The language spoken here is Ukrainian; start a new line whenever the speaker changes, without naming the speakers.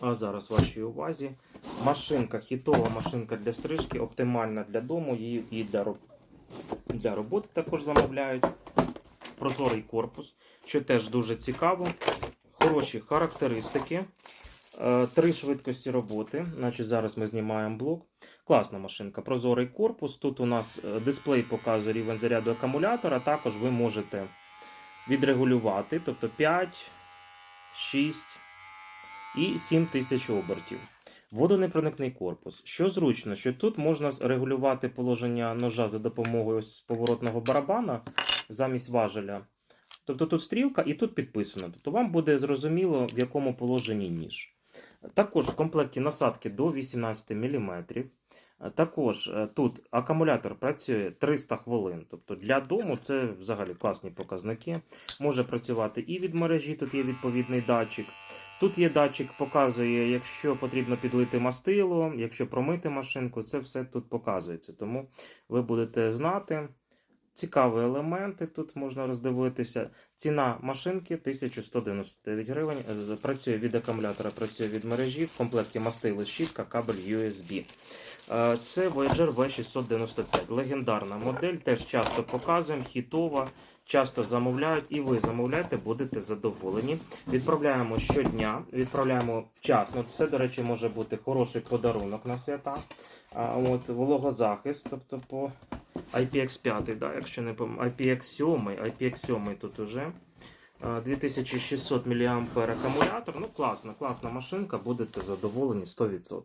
А зараз вашій увазі. Машинка, хітова машинка для стрижки, оптимальна для дому, її і для, для роботи також замовляють. Прозорий корпус, що теж дуже цікаво. Хороші характеристики. Е, Три швидкості роботи. Значить, зараз ми знімаємо блок. Класна машинка. Прозорий корпус. Тут у нас е, дисплей показує рівень заряду акумулятора. Також ви можете відрегулювати, тобто 5, 6 і 7 тисяч обертів. Водонепроникний корпус. Що зручно, що тут можна регулювати положення ножа за допомогою поворотного барабана замість важеля. Тобто тут стрілка і тут підписано. Тобто вам буде зрозуміло, в якому положенні ніж. Також в комплекті насадки до 18 мм. Також е, тут акумулятор працює 300 хвилин. Тобто для дому це взагалі класні показники. Може працювати і від мережі, тут є відповідний датчик. Тут є датчик, показує, якщо потрібно підлити мастило, якщо промити машинку, це все тут показується. Тому ви будете знати. Цікаві елементи тут можна роздивитися. Ціна машинки 1199 гривень. Працює від акумулятора, працює від мережі. В комплекті мастило щітка, кабель USB. Е, Це Voyager V695. Легендарна модель, теж часто показуємо, хітова, часто замовляють, і ви замовляєте, будете задоволені. Відправляємо щодня, відправляємо вчасно. Це, до речі, може бути хороший подарунок на свята. А, От, вологозахист, тобто по IPX5, да, якщо не пом... IPX7, IPX7 тут уже. 2600 мА акумулятор. Ну, класна, класна машинка, будете задоволені 100%.